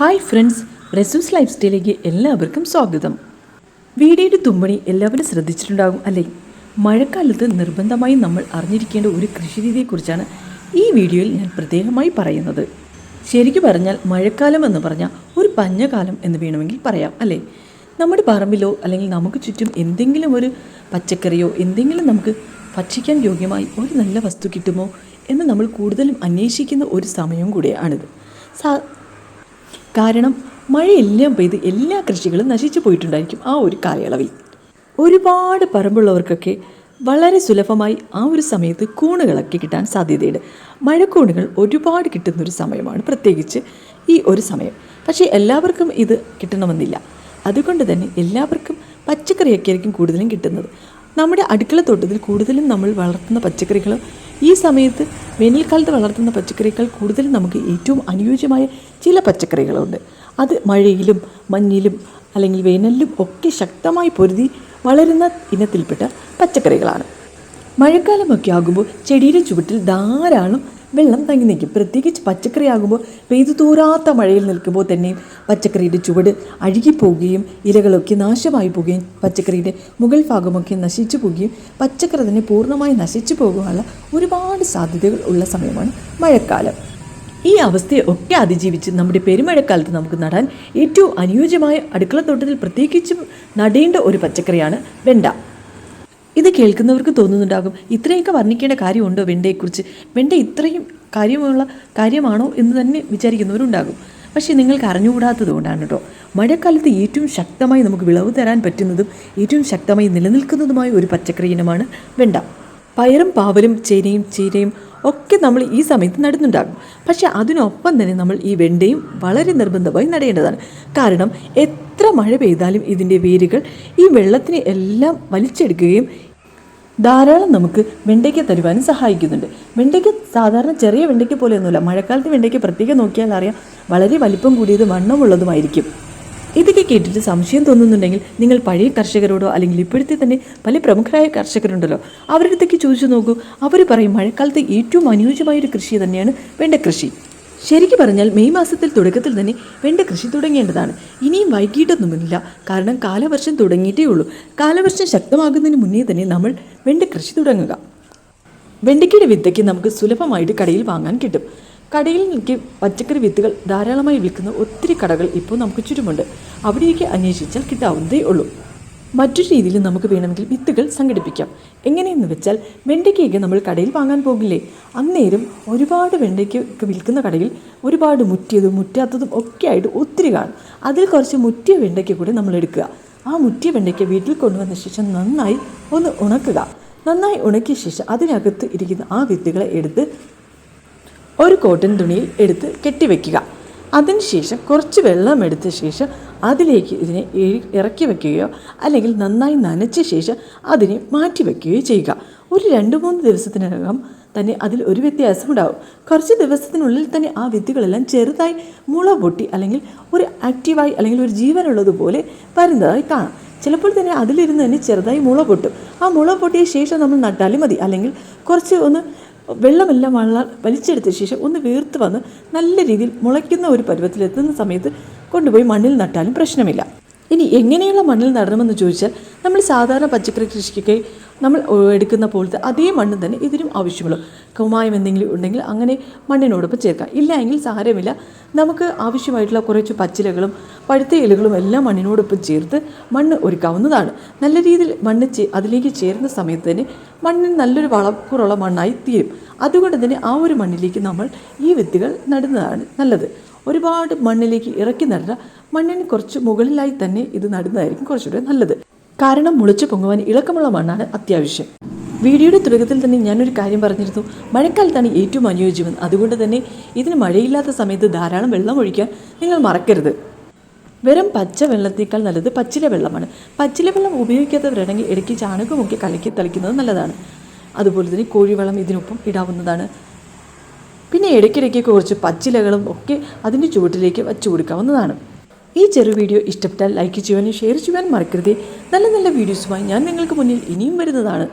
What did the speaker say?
Hi friends റെസൂസ് life സ്റ്റൈലിലേക്ക് എല്ലാവർക്കും സ്വാഗതം. വീടിയുടെ തുമ്പണി എല്ലാവരും ശ്രദ്ധിച്ചിട്ടുണ്ടാകും അല്ലേ? മഴക്കാലത്ത് നിർബന്ധമായും നമ്മൾ അറിഞ്ഞിരിക്കേണ്ട ഒരു കൃഷിരീതിയെക്കുറിച്ചാണ് ഈ വീഡിയോയിൽ ഞാൻ പ്രത്യേകമായി പറയുന്നത്. ശരിക്കു പറഞ്ഞാൽ മഴക്കാലം എന്ന് പറഞ്ഞാൽ ഒരു പഞ്ഞകാലം എന്ന് വേണമെങ്കിൽ പറയാം അല്ലേ? നമ്മുടെ പറമ്പിലോ അല്ലെങ്കിൽ നമുക്ക് ചുറ്റും എന്തെങ്കിലും ഒരു പച്ചക്കറിയോ എന്തെങ്കിലും നമുക്ക് ഭക്ഷിക്കാൻ യോഗ്യമായി ഒരു നല്ല വസ്തു കിട്ടുമോ എന്ന് നമ്മൾ കൂടുതലും അന്വേഷിക്കുന്ന ഒരു സമയവും കൂടിയാണിത്. സാ കാരണം മഴയെല്ലാം പെയ്ത് എല്ലാ കൃഷികളും നശിച്ചു പോയിട്ടുണ്ടായിരിക്കും ആ ഒരു കാലയളവിൽ. ഒരുപാട് പറമ്പുള്ളവർക്കൊക്കെ വളരെ സുലഭമായി ആ ഒരു സമയത്ത് കൂണുകളൊക്കെ കിട്ടാൻ സാധ്യതയുണ്ട്. മഴക്കൂണുകൾ ഒരുപാട് കിട്ടുന്ന ഒരു സമയമാണ് പ്രത്യേകിച്ച് ഈ ഒരു സമയം. പക്ഷേ എല്ലാവർക്കും ഇത് കിട്ടണമെന്നില്ല. അതുകൊണ്ട് തന്നെ എല്ലാവർക്കും പച്ചക്കറിയൊക്കെ ആയിരിക്കും കൂടുതലും കിട്ടുന്നത്. നമ്മുടെ അടുക്കളത്തോട്ടത്തിൽ കൂടുതലും നമ്മൾ വളർത്തുന്ന പച്ചക്കറികൾ ഈ സമയത്ത് വേനൽക്കാലത്ത് വളർത്തുന്ന പച്ചക്കറികൾ കൂടുതലും നമുക്ക് ഏറ്റവും അനുയോജ്യമായ ചില പച്ചക്കറികളുണ്ട്. അത് മഴയിലും മഞ്ഞിലും അല്ലെങ്കിൽ വേനലിലും ഒക്കെ ശക്തമായി പൊരുതി വളരുന്ന ഇനത്തിൽപ്പെട്ട പച്ചക്കറികളാണ്. മഴക്കാലമൊക്കെ ആകുമ്പോൾ ചെടിയുടെ ചുവട്ടിൽ ധാരാളം വെള്ളം തങ്ങി നിൽക്കും. പ്രത്യേകിച്ച് പച്ചക്കറി ആകുമ്പോൾ പെയ്തു തോരാത്ത മഴയിൽ നിൽക്കുമ്പോൾ തന്നെയും പച്ചക്കറിയുടെ ചുവട് അഴുകിപ്പോവുകയും ഇലകളൊക്കെ നാശമായി പോവുകയും പച്ചക്കറിയുടെ മുകൾ ഭാഗമൊക്കെ നശിച്ചു പോവുകയും പച്ചക്കറി തന്നെ പൂർണമായി നശിച്ചു പോകാനുള്ള ഒരുപാട് സാധ്യതകൾ ഉള്ള സമയമാണ് മഴക്കാലം. ഈ അവസ്ഥയെ ഒക്കെ അതിജീവിച്ച് നമ്മുടെ പെരുമഴക്കാലത്ത് നമുക്ക് നടാൻ ഏറ്റവും അനുയോജ്യമായ അടുക്കളത്തോട്ടത്തിൽ പ്രത്യേകിച്ചും നടേണ്ട ഒരു പച്ചക്കറിയാണ് വെണ്ട. ഇത് കേൾക്കുന്നവർക്ക് തോന്നുന്നുണ്ടാകും ഇത്രയൊക്കെ വർണിക്കേണ്ട കാര്യമുണ്ടോ വെണ്ടയെക്കുറിച്ച്? വെണ്ട ഇത്രയും കാര്യമുള്ള കാര്യമാണോ എന്ന് തന്നെ വിചാരിക്കുന്നവരുണ്ടാകും. പക്ഷേ നിങ്ങൾക്ക് അറിഞ്ഞുകൂടാത്തത് കൊണ്ടാണ് കേട്ടോ മഴക്കാലത്ത് ഏറ്റവും ശക്തമായി നമുക്ക് വിളവ് തരാൻ പറ്റുന്നതും ഏറ്റവും ശക്തമായി നിലനിൽക്കുന്നതുമായ ഒരു പച്ചക്കറി ഇനമാണ് വെണ്ട. പയറും പാവലും ചേനയും ചീരയും ഒക്കെ നമ്മൾ ഈ സമയത്ത് നടുന്നുണ്ടാകും. പക്ഷേ അതിനൊപ്പം തന്നെ നമ്മൾ ഈ വെണ്ടയും വളരെ നിർബന്ധമായി നടേണ്ടതാണ്. കാരണം എത്ര മഴ പെയ്താലും ഇതിന്റെ വേരുകൾ ഈ വെള്ളത്തിനെ എല്ലാം വലിച്ചെടുക്കുകയും ധാരാളം നമുക്ക് വെണ്ടയ്ക്ക തരുവാനും സഹായിക്കുന്നുണ്ട്. വെണ്ടയ്ക്ക സാധാരണ ചെറിയ വെണ്ടയ്ക്ക പോലെയൊന്നുമില്ല. മഴക്കാലത്ത് വെണ്ടയ്ക്ക പ്രത്യേകം നോക്കിയാൽ അറിയാം വളരെ വലിപ്പം കൂടിയതും വണ്ണമുള്ളതുമായിരിക്കും. ഇതൊക്കെ കേട്ടിട്ട് സംശയം തോന്നുന്നുണ്ടെങ്കിൽ നിങ്ങൾ പഴയ കർഷകരോടോ അല്ലെങ്കിൽ ഇപ്പോഴത്തെ തന്നെ പല പ്രമുഖരായ കർഷകരുണ്ടല്ലോ അവരുടെ അടുത്തേക്ക് ചോദിച്ചു നോക്കൂ. അവർ പറയും മഴക്കാലത്ത് ഏറ്റവും അനുയോജ്യമായ ഒരു കൃഷി തന്നെയാണ് വെണ്ട കൃഷി ശരിക്കും പറഞ്ഞാൽ മെയ് മാസത്തിൽ തുടക്കത്തിൽ തന്നെ വെണ്ട കൃഷി തുടങ്ങേണ്ടതാണ്. ഇനിയും വൈകിട്ടൊന്നുമില്ല. കാരണം കാലവർഷം തുടങ്ങിയിട്ടേ ഉള്ളൂ. കാലവർഷം ശക്തമാകുന്നതിന് മുന്നേ തന്നെ നമ്മൾ വെണ്ട കൃഷി തുടങ്ങുക. വെണ്ടയ്ക്കയുടെ വിത്തയ്ക്ക് നമുക്ക് സുലഭമായിട്ട് കടയിൽ വാങ്ങാൻ കിട്ടും. കടയിൽ നിൽക്കി പച്ചക്കറി വിത്തുകൾ ധാരാളമായി വിൽക്കുന്ന ഒത്തിരി കടകൾ ഇപ്പോൾ നമുക്ക് ചുറ്റുമുണ്ട് അവിടേക്ക് അന്വേഷിച്ചാൽ കിട്ടാവുന്നതേ ഉള്ളൂ. മറ്റൊരു രീതിയിൽ നമുക്ക് വേണമെങ്കിൽ വിത്തുകൾ സംഘടിപ്പിക്കാം. എങ്ങനെയെന്ന് വെച്ചാൽ വെണ്ടയ്ക്കയൊക്കെ നമ്മൾ കടയിൽ വാങ്ങാൻ പോകില്ലേ? അന്നേരം ഒരുപാട് വെണ്ടയ്ക്കൊക്കെ വിൽക്കുന്ന കടയിൽ ഒരുപാട് മുറ്റിയതും മുറ്റാത്തതും ഒക്കെ ആയിട്ട് ഒത്തിരി കാണും. അതിൽ കുറച്ച് മുറ്റിയ വെണ്ടയ്ക്ക കൂടെ നമ്മൾ എടുക്കുക. ആ മുറ്റിയ വെണ്ടയ്ക്ക വീട്ടിൽ കൊണ്ടുവന്ന ശേഷം നന്നായി ഒന്ന് ഉണക്കുക. നന്നായി ഉണക്കിയ ശേഷം അതിനകത്ത് ഇരിക്കുന്ന ആ വിത്തുകളെ എടുത്ത് ഒരു കോട്ടൺ തുണിയിൽ എടുത്ത് കെട്ടിവെക്കുക. അതിനുശേഷം കുറച്ച് വെള്ളം എടുത്ത ശേഷം അതിലേക്ക് ഇതിനെ ഇറക്കി വെക്കുകയോ അല്ലെങ്കിൽ നന്നായി നനച്ച ശേഷം അതിനെ മാറ്റി വെക്കുകയോ ചെയ്യുക. ഒരു രണ്ട് മൂന്ന് ദിവസത്തിനകം തന്നെ അതിൽ ഒരു വ്യത്യാസം ഉണ്ടാവും കുറച്ച് ദിവസത്തിനുള്ളിൽ തന്നെ ആ വിത്തുകളെല്ലാം ചെറുതായി മുള പൊട്ടി അല്ലെങ്കിൽ ഒരു ആക്റ്റീവായി അല്ലെങ്കിൽ ഒരു ജീവനുള്ളതുപോലെ വരുന്നതായി കാണാം. ചിലപ്പോൾ തന്നെ അതിലിരുന്ന് തന്നെ ചെറുതായി മുള പൊട്ടും. ആ മുള പൊട്ടിയ ശേഷം നമ്മൾ നട്ടാലും മതി. അല്ലെങ്കിൽ കുറച്ച് ഒന്ന് വെള്ളമെല്ലാം വള വലിച്ചെടുത്ത ശേഷം ഒന്ന് വീർത്ത് വന്ന് നല്ല രീതിയിൽ മുളയ്ക്കുന്ന ഒരു പരുവത്തിലെത്തുന്ന സമയത്ത് കൊണ്ടുപോയി മണ്ണിൽ നട്ടാലും പ്രശ്നമില്ല. ഇനി എങ്ങനെയുള്ള മണ്ണിൽ നടണമെന്ന് ചോദിച്ചാൽ നമ്മൾ സാധാരണ പച്ചക്കറി കൃഷിക്കൊക്കെ നമ്മൾ എടുക്കുന്ന പോലത്തെ അതേ മണ്ണ് തന്നെ ഇതിനും ആവശ്യമുള്ളൂ. കുമായം എന്തെങ്കിലും ഉണ്ടെങ്കിൽ അങ്ങനെ മണ്ണിനോടൊപ്പം ചേർക്കാം. ഇല്ല എങ്കിൽ സാരമില്ല. നമുക്ക് ആവശ്യമായിട്ടുള്ള കുറച്ച് പച്ചിലകളും പഴുത്ത ഇലകളും എല്ലാം മണ്ണിനോടൊപ്പം ചേർത്ത് മണ്ണ് ഒരുക്കാവുന്നതാണ്. നല്ല രീതിയിൽ മണ്ണ് അതിലേക്ക് ചേരുന്ന സമയത്ത് തന്നെ മണ്ണിന് നല്ലൊരു വളക്കുറുള്ള മണ്ണായി തീരും. അതുകൊണ്ട് തന്നെ ആ ഒരു മണ്ണിലേക്ക് നമ്മൾ ഈ വിത്തുകൾ നടുന്നതാണ് നല്ലത്. ഒരുപാട് മണ്ണിലേക്ക് ഇറക്കി നടന്ന മണ്ണിന് കുറച്ച് മുകളിലായി തന്നെ ഇത് നടുന്നതായിരിക്കും കുറച്ചുകൂടെ നല്ലത്. കാരണം മുളച്ചു പൊങ്ങുവാൻ ഇളക്കമുള്ള മണ്ണാണ് അത്യാവശ്യം. വീഡിയോയുടെ തുടക്കത്തിൽ തന്നെ ഞാനൊരു കാര്യം പറഞ്ഞിരുന്നു. മഴക്കാലത്താണ് ഏറ്റവും അനുയോജ്യമെന്ന്. അതുകൊണ്ട് തന്നെ ഇതിന് മഴയില്ലാത്ത സമയത്ത് ധാരാളം വെള്ളം ഒഴിക്കാൻ നിങ്ങൾ മറക്കരുത്. വെറും പച്ച വെള്ളത്തേക്കാൾ നല്ലത് പച്ചില വെള്ളമാണ്. പച്ചില വെള്ളം ഉപയോഗിക്കാത്തവരാണെങ്കിൽ ഇടയ്ക്ക് ചാണകമൊക്കെ കലക്കി തളിക്കുന്നത് നല്ലതാണ്. അതുപോലെ തന്നെ കോഴിവളം ഇതിനൊപ്പം ഇടാവുന്നതാണ്. പിന്നെ ഇടയ്ക്കിടയ്ക്ക് കുറച്ച് പച്ചിലകളും ഒക്കെ അതിന്റെ ചുവട്ടിലേക്ക് വച്ചു കൊടുക്കാവുന്നതാണ്. ഈ ചെറു വീഡിയോ ഇഷ്ടപ്പെട്ടാൽ ലൈക്ക് ചെയ്യുവാനും ഷെയർ ചെയ്യുവാനും മറക്കരുത്. നല്ല നല്ല വീഡിയോസുമായി ഞാൻ നിങ്ങൾക്ക് മുന്നിൽ ഇനിയും വരുന്നതാണ്.